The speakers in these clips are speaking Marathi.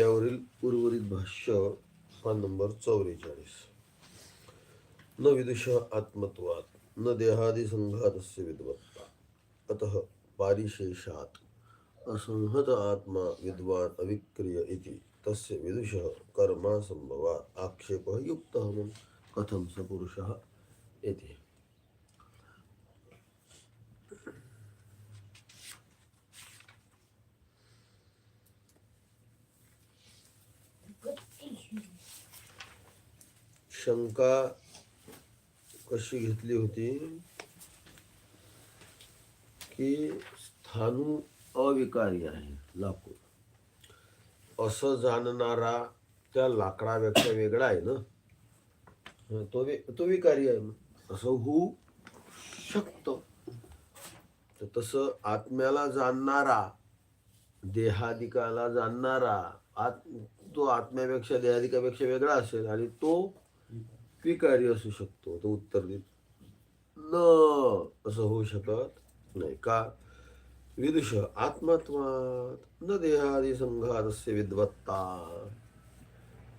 त्यावरील उर्वरित भाष्य हा नंबर चौवेचाळीस. न विदुष आत्मत्वात न देहादि संघातस्य विद्वत्ता. अतः पारिशेषात असंहत आत्मा विद्वान अविक्रिय इति तस्य विदुषः कर्मासंभवात् आक्षेपः युक्तः मम कथं स पुरुषः इति. शंका कशी घेतली होती की स्थानू अविकारी आहे लाकूड. असं जाणणारा त्या लाकडापेक्षा वेगळा आहे ना? तो वे तो विकारी आहे. असं होऊ शकतं. तर तसं आत्म्याला जाणणारा देहादिकाला जाणणारा आत तो आत्म्यापेक्षा देहादिकापेक्षा वेगळा असेल आणि तो स्वीकार्य असू शकतो. तो उत्तर देत न असं होऊ शकत नाही. का? विदुष आत्मत्वात न देहादी संघातस्य विद्वत्ता.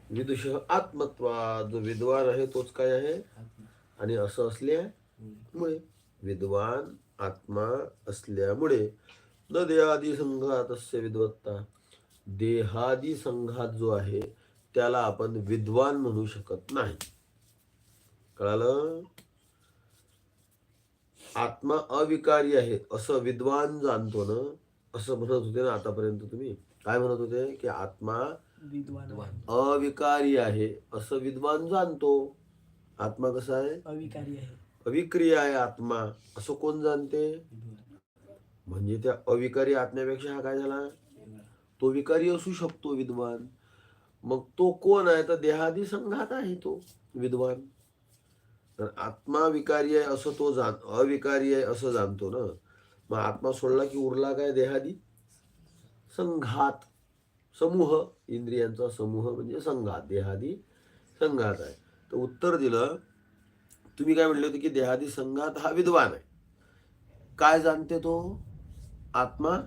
विदुष आत्मत्वात जो विद्वान आहे तोच काय आहे? आणि असं असल्यामुळे विद्वान आत्मा असल्यामुळे न देहादी संघातस्य विद्वत्ता. देहादी संघात जो आहे त्याला आपण विद्वान म्हणू शकत नाही. कळालं? आत्मा अविकारी आहे असं विद्वान जाणतो ना असं म्हणत होते ना आतापर्यंत तुम्ही. काय म्हणत होते? की आत्मा विद्वान अविकारी आहे असं विद्वान जाणतो. आत्मा कसा आहे? अविकारी आहे. अविक्रिय आहे आत्मा. असं कोण जाणते? म्हणजे त्या अविकारी आत्म्यापेक्षा हा काय झाला? तो विकारी असू शकतो विद्वान. मग तो कोण आहे? तर देहादी संघात आहे तो विद्वान. तर आत्मा विकारी आहे असं तो जाण अविकारी आहे असं जाणतो ना. मग आत्मा सोडला की उरला काय देहादी? संघात. समूह. इंद्रियांचा समूह म्हणजे संघात. देहादी संघात आहे. तर उत्तर दिलं तुम्ही काय म्हणले होते की देहादी संघात हा विद्वान आहे. काय जाणते तो? आत्मा?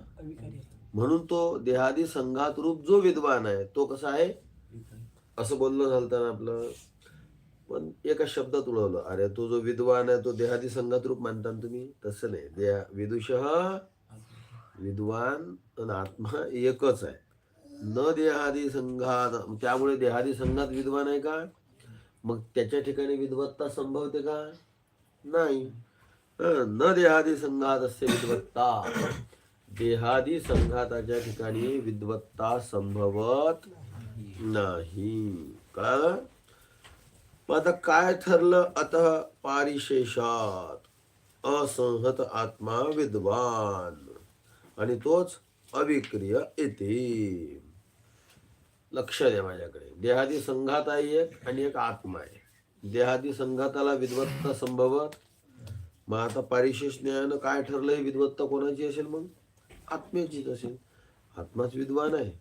म्हणून तो देहादी संघात रूप जो विद्वान आहे तो कसा आहे? असं बोलणं झालं आपलं. पण एका शब्दात उडवलं अरे तो जो विद्वान आहे तो देहादी संघात रूप मानता ना तुम्ही? तसं नाही. देहा विदुष विद्वान आणि आत्मा एकच आहे. न देहादी संघात त्यामुळे देहादी संघात विद्वान आहे का? मग त्याच्या ठिकाणी विद्वत्ता संभवते का? नाही. न देहादी संघात असे विद्वत्ता. देहादी संघाताच्या ठिकाणी विद्वत्ता संभवत नाही. कळालं? मग आता काय ठरलं? आता पारिशेषात असंहत आत्मा विद्वान. आणि तोच अविक्रिय येते लक्ष द्या माझ्याकडे. देहादी संघात आहे एक आणि एक आत्मा आहे देहादी संघाताला विद्वत्ता संभवत. मग आता पारिशेष न्यायानं काय ठरलंय विद्वत्ता कोणाची असेल मग? आत्म्याचीच असेल. आत्माच विद्वान आहे.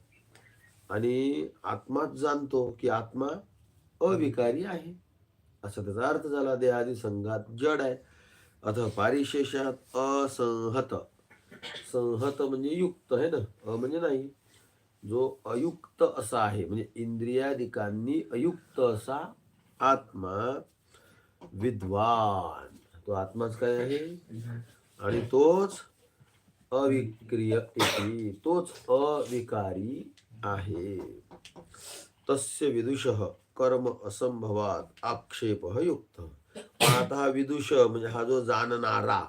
आणि आत्माच जाणतो की आत्मा अविकारी आहे. असा त्याचा अर्थ झाला देहादी संघात जड आहे. अथवा पारिशेषात असंहत. संहत म्हणजे युक्त आहे ना? अ म्हणजे नाही. जो अयुक्त असा आहे म्हणजे इंद्रियादिकांनी अयुक्त असा आत्मा विद्वान. तो आत्माच काय आहे? आणि तोच अविक्रिय तोच अविकारी आहे. तस्य विदुष. कर्म असंभवात आक्षेप युक्त. आता हा विदुष म्हणजे हा जो जाणणारा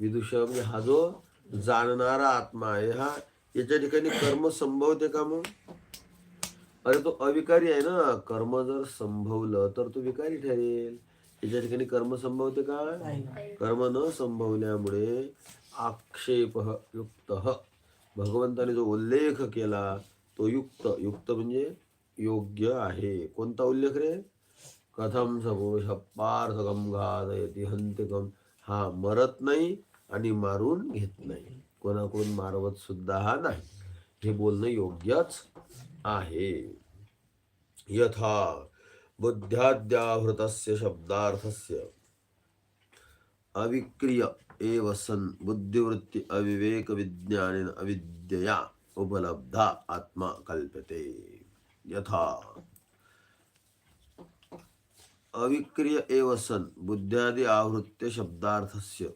विदुष म्हणजे हा जो जाणणारा आत्मा आहे हा याच्या ठिकाणी कर्म संभवते का मग? अरे तो अविकारी आहे ना. कर्म जर संभवलं तर तो विकारी ठरेल. याच्या ठिकाणी कर्म संभवते का? कर्म न संभवल्यामुळे आक्षेप युक्त भगवंताने जो उल्लेख केला तो युक्त. युक्त म्हणजे योग्य आहे. कोणता उल्लेख रे? कथम समोष पार्थ घादयती हंतिकम हा मरत नाही आणि मारून घेत नाही. कोणाकडून मारवत सुद्धा हा नाही. हे बोलणं योग्यच आहे. यथा बुद्ध्याद्याहृतस्य शब्दार्थस्य. अविक्रिय एव सन् बुद्धिवृत्ती अविवेक विज्ञानेन अविद्यया उपलब्धा आत्मा कल्पते यथा। अविक्रिय एव सन् बुद्ध्यादि आवृत्य शब्दार्थस्य।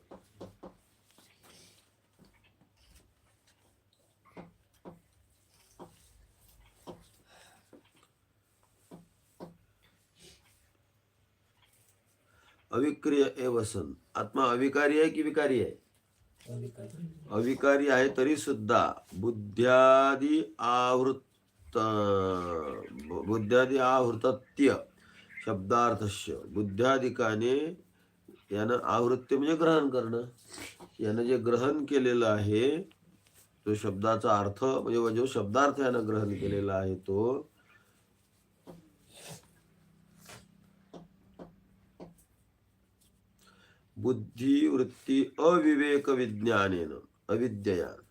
अविक्रिय एव सन्। आत्मा अविकारी आहे की विकारी आहे अविकारी। आहे तरी सुद्धा बुद्ध्यादी आवृत्त बुद्ध्यादी आवृतत्य शब्दार्थस्य. बुद्ध्यादिकाने यानं आवृत्ती म्हणजे ग्रहण करणं. यानं जे ग्रहण केलेलं आहे तो शब्दाचा अर्थ म्हणजे जो शब्दार्थ यानं ग्रहण केलेला आहे तो बुद्धी वृत्ती अविवेक विज्ञानेन अविद्यया.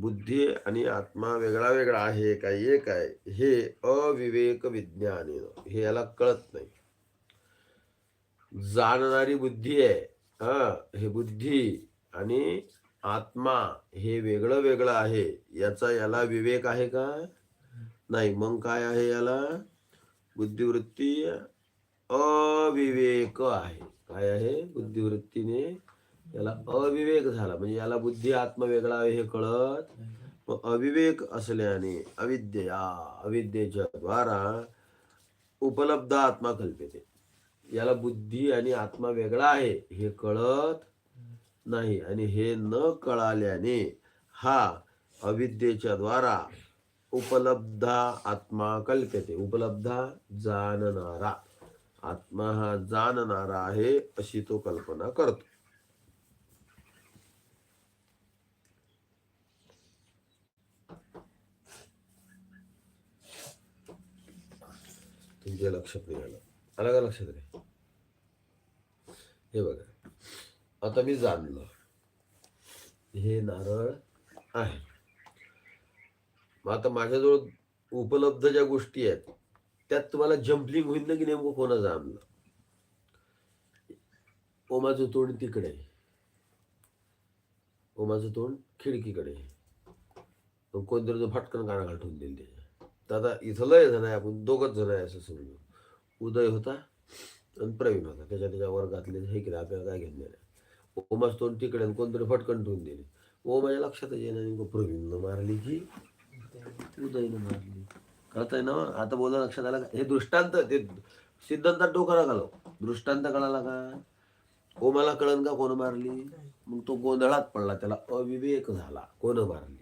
बुद्धी आणि आत्मा वेगळा वेगळा आहे का एक आहे हे अविवेक विज्ञान. हे याला कळत नाही. जाणणारी बुद्धी आहे हा हे बुद्धी आणि आत्मा हे वेगळं वेगळं आहे याचा याला विवेक आहे का? नाही मग काय आहे याला? बुद्धिवृत्ती अविवेक आहे. काय आहे? बुद्धिवृत्तीने याला अविवेक झाला. म्हणजे याला बुद्धी आत्मा वेगळा आहे हे कळत. मग अविवेक असल्याने अविद्या अविद्येच्या द्वारा उपलब्ध आत्मा कल्पते. याला बुद्धी आणि आत्मा वेगळा आहे हे कळत नाही. आणि हे न कळाल्याने हा अविद्येच्या द्वारा उपलब्ध आत्मा कल्पते. उपलब्ध जाणणारा. आत्मा हा जाणणारा आहे अशी तो कल्पना करतो. तुमच्या लक्षात नाही आलं आलं का लक्षात रे? हे बघा. आता मी जाणलं. हे नारळ आहे. मग आता माझ्याजवळ उपलब्ध ज्या गोष्टी आहेत त्यात तुम्हाला जम्पलिंग होईल ना की नेमकं जाणलं ओ ओमाचं तोंड तिकडे. ओ ओमाचं तोंड खिडकीकडे. मग कोणतरी तो फटकन काना घालून देईल त्याच्या तर आता इथं लय जण आहे आपण दोघंच जण आहे असं समजू. उदय होता आणि प्रवीण होता. त्याच्या त्याच्या वर्गातले हे केलं आपल्याला काय घेतलेलं आहे? ओमाचं तोंड तिकडे आणि कोणतरी फटकन ठेवून दिले. माझ्या लक्षातच येणार नाही प्रवीणनं मारली की उदयनं मारली. कळतंय ना? आता बोला लक्षात आलं का? हे दृष्टांत ते सिद्धांतात डोकाला घालव दृष्टांत कळाला का? ओमाला कळन का कोण मारली? मग तो गोंधळात पडला त्याला अविवेक झाला. कोण मारली?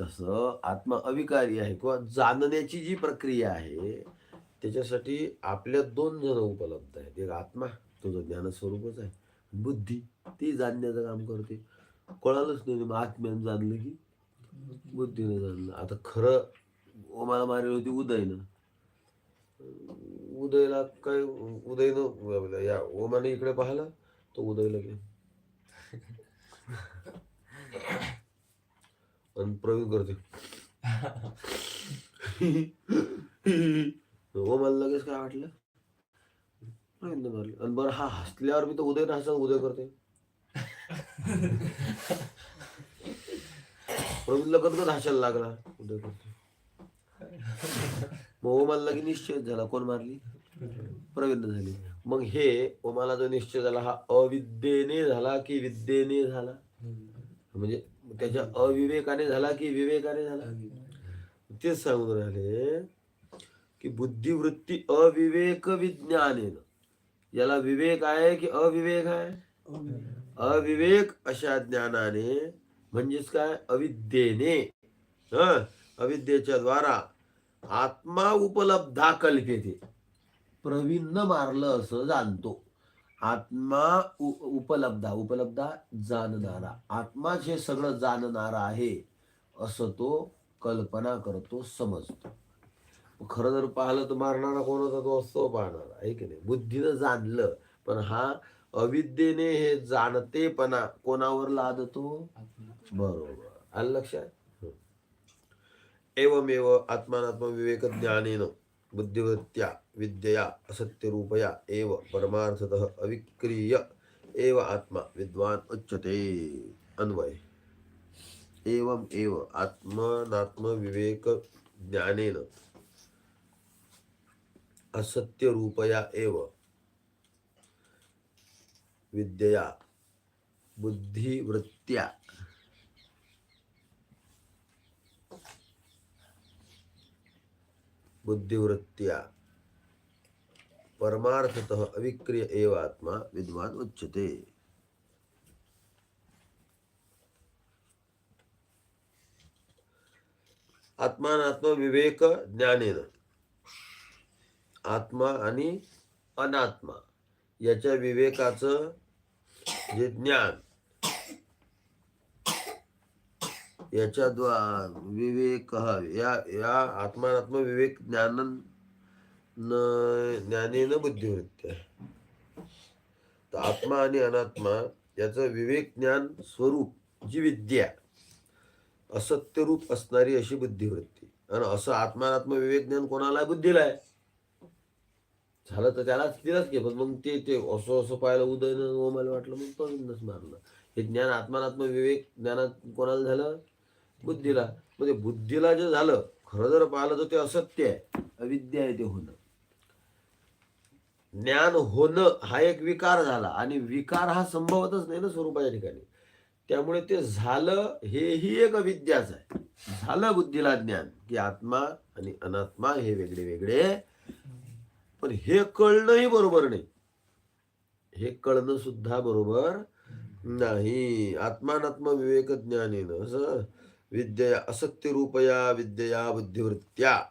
तसं आत्मा अविकारी आहे किंवा जाणण्याची जी प्रक्रिया आहे त्याच्यासाठी आपल्या दोन जण उपलब्ध आहेत. एक आत्मा तुझं ज्ञानस्वरूपच आहे. बुद्धी ती जाणण्याचं काम करते. कळालंच नाही मग आत्म्यानं जाणलं की बुद्धीनं जाणलं. आता खरं ओमाला मारली होती उदयनं. उदयला काय उदयनं या ओमाने इकडे पाहिलं तो उदयला गेला. आणि प्रवीण करते ओमाला हो, लगेच काय वाटलं? प्रवीण मारली आणि बरं हा हसल्यावर मी तर उदय हसा उदय करते प्रवीणला गदगद हसायला लागला उदय करते मग ओमाला की निश्चय झाला कोण मारली? प्रवीण झाली. मग हे ओमाला जो निश्चय झाला हा अविद्येने झाला की विद्येने झाला? म्हणजे त्याच्या अविवेकाने झाला की विवेकाने झाला? तेच सांगून राहिले की बुद्धिवृत्ती अविवेक विज्ञाने याला विवेक आहे की अविवेक आहे? अविवेक अशा ज्ञानाने म्हणजेच काय? अविद्येने. हं? अविद्येच्या द्वारा आत्मा उपलब्धा कल्पेते प्रवीण मारलं असं जाणतो. आत्मा उ- उपलब्धा उपलब्धा जाणणारा. आत्माच हे सगळं जाणणारा आहे असं तो कल्पना करतो समजतो. खरं जर पाहिलं तर मारणारा कोण होता? तो असतो पाहणारा आहे की नाही? बुद्धीनं जाणलं पण हा अविद्येने हे जाणतेपणा कोणावर लादतो? बरोबर. आलं लक्षात. एवमेव आत्मानात्म विवेक ज्ञानेन बुद्धिवृत्त्या विद्यया असत्यरूपया एव परमार्थतः अविक्रिय एव आत्मा विद्वान उच्यते। अन्वय। एवम एव आत्मनात्म विवेक ज्ञानेन असत्यरूपया एव विद्यया बुद्धिवृत्त्या बुद्धिवृत्त्या। परमार्थतः अविक्रिय एव आत्मा विद्वान उच्यते। आत्मानात्म विवेक ज्ञानेन। आत्मा आणि अनात्मा याच्या विवेकाचं जे ज्ञान याच्याद्वा विवेक या या आत्मानात्म विवेक ज्ञान ज्ञानेन बुद्धिवृत्ती. तर आत्मा आणि अनात्मा याचं विवेक ज्ञान स्वरूप जी विद्या असत्यरूप असणारी अशी बुद्धिवृत्ती. आणि असं आत्मानात्म विवेक ज्ञान कोणाला बुद्धीला आहे झालं तर त्यालाच तिलाच घे पण मग ते ते असं असं पाहिलं उदयन मला वाटलं मग तो मारलं. हे ज्ञान आत्मानात्म विवेक ज्ञानात कोणाला झालं? बुद्धीला. म्हणजे बुद्धीला जे झालं खरं जर पाहिलं तर ते असत्य आहे. अविद्या आहे ते होणं. ज्ञान होणं हा एक विकार झाला. आणि विकार हा संभवतच नाही ना स्वरूपाच्या ठिकाणी. त्यामुळे ते झालं हेही एक अविद्याच आहे. झालं बुद्धीला ज्ञान की आत्मा आणि अनात्मा हे वेगळे वेगळे. पण हे कळणंही बरोबर नाही. हे कळणं सुद्धा बरोबर नाही. आत्मानात्म विवेक ज्ञान येणं असं विद्या असत्यरूपया विद्यया बुद्धिवृत्त्या.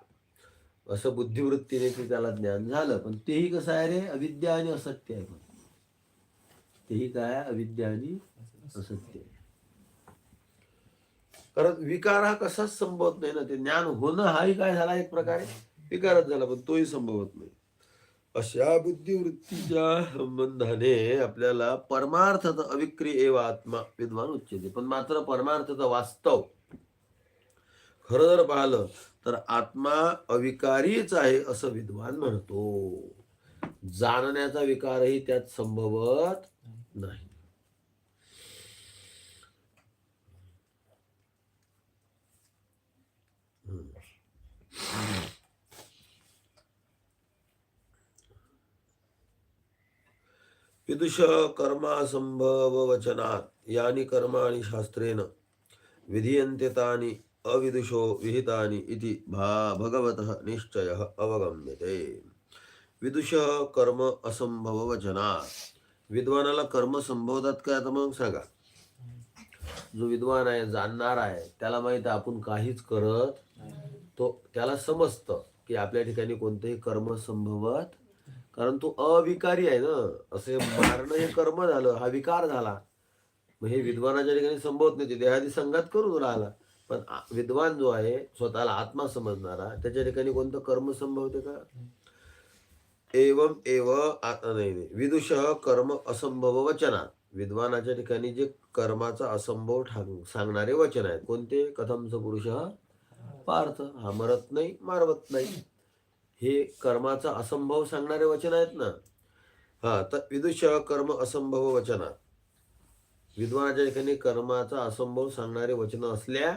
असं बुद्धिवृत्तीने ते त्याला ज्ञान झालं पण तेही कसं आहे रे? अविद्या आणि असत्य आहे पण. तेही काय अविद्या आणि असत्य आहे. कारण विकार हा कसाच संभवत नाही ना? ते ज्ञान होणं हाही काय झाला एक प्रकारे? विकारच झाला पण तोही संभवत नाही. अशा बुद्धिवृत्तीच्या संबंधाने आपल्याला परमार्थत अविक्री एव आत्मा विद्वान उच्चते. पण मात्र परमार्थचं वास्तव खरं जर पाहिलं तर आत्मा अविकारीच आहे असं विद्वान म्हणतो. जाणण्याचा विकारही त्यात संभवत नाही. विदुष कर्मासंभव वचनात यानी कर्म आणि विधीयन्ते तानि अविदुषो विहितानि इति भा भगवतः निश्चयः अवगम्यते। विदुष कर्म असंभव वचनात। विद्वानाला कर्म संभवतात काय आता मग सांगा? जो विद्वान आहे जाणणार आहे त्याला माहीत आहे आपण काहीच करत तो त्याला समजतं की आपल्या ठिकाणी कोणतेही कर्म संभवत कारण तो अविकारी आहे ना. असे मारणं हे कर्म झालं हा विकार झाला. मग हे विद्वानाच्या ठिकाणी संभवत नाही ते देहादी संघात करून राहिला. पण विद्वान जो आहे स्वतःला आत्मा समजणारा त्याच्या ठिकाणी कोणतं कर्म संभवते का? एवम एव नाही विदुष कर्म असंभव वचना विद्वानाच्या ठिकाणी जे कर्माचा असंभव सांगणारे वचन आहेत. कोणते? कथमच पुरुष पार्थ. हा मरत नाही मारवत नाही. हे कर्माचा असंभव सांगणारे वचन आहेत ना? हा तर विदुष कर्म असंभव वचना विद्वानाच्या ठिकाणी कर्माचा असंभव सांगणारे वचन असल्या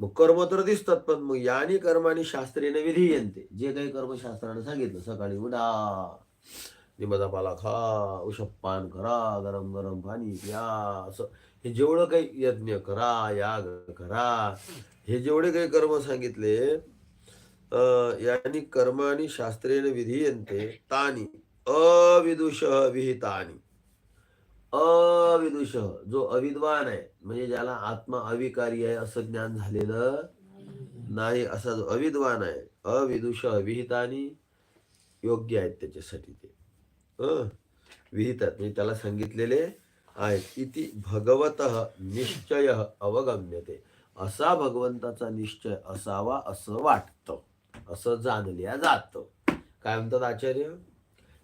मग कर्म तर दिसतात पण मग यानी कर्माने शास्त्रीने विधी येते. जे काही कर्मशास्त्राने सांगितलं सकाळी उडा निंबाचा पाला खा उशप्पान करा गरम गरम पाणी प्या असं. हे जेवढं काही यज्ञ करा याग करा हे जेवढे काही कर्म सांगितले अं, यानी कर्मानी शास्त्रेण विधीयन्ते तानी अविदुष विहितानी. अविदुष जो अविद्वान आहे म्हणजे ज्याला आत्मा अविकारी आहे असं ज्ञान झालेलं नाही असा जो अविद्वान आहे अविदुष अविहितानी योग्य आहेत त्याच्यासाठी ते. हं? विहितात म्हणजे त्याला सांगितलेले आहेत. इति भगवत निश्चय अवगम्यते. असा भगवंताचा निश्चय असावा असं वाटतं. असं जाणल्या जातं. काय म्हणतात आचार्य?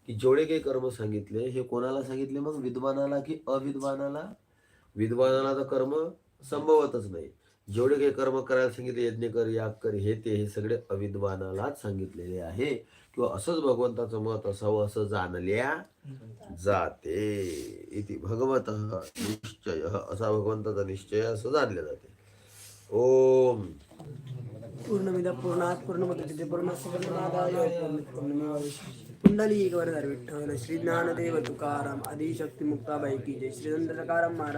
की जेवढे काही कर्म सांगितले हे कोणाला सांगितले मग? विद्वानाला की अविद्वानाला? विद्वानाला तर कर्म संभवतच नाही. जेवढे काही कर्म करायला सांगितले यज्ञ कर याग कर हे ते हे सगळे अविद्वानालाच सांगितलेले आहे. किंवा असंच भगवंताचं मत असावं असं जाणल्या जाते. इति भगवत निश्चय. असा भगवंताचा निश्चय असं जाणले जाते. ओम. पूर्णमिद पूर्णात पूर्णमदते पूर्णस्य पूर्णमादाय एक वर विठ्ठल श्री ज्ञानदेव तुकाराम आदिशक्ती मुक्ताबाई की जय. श्री महाराज.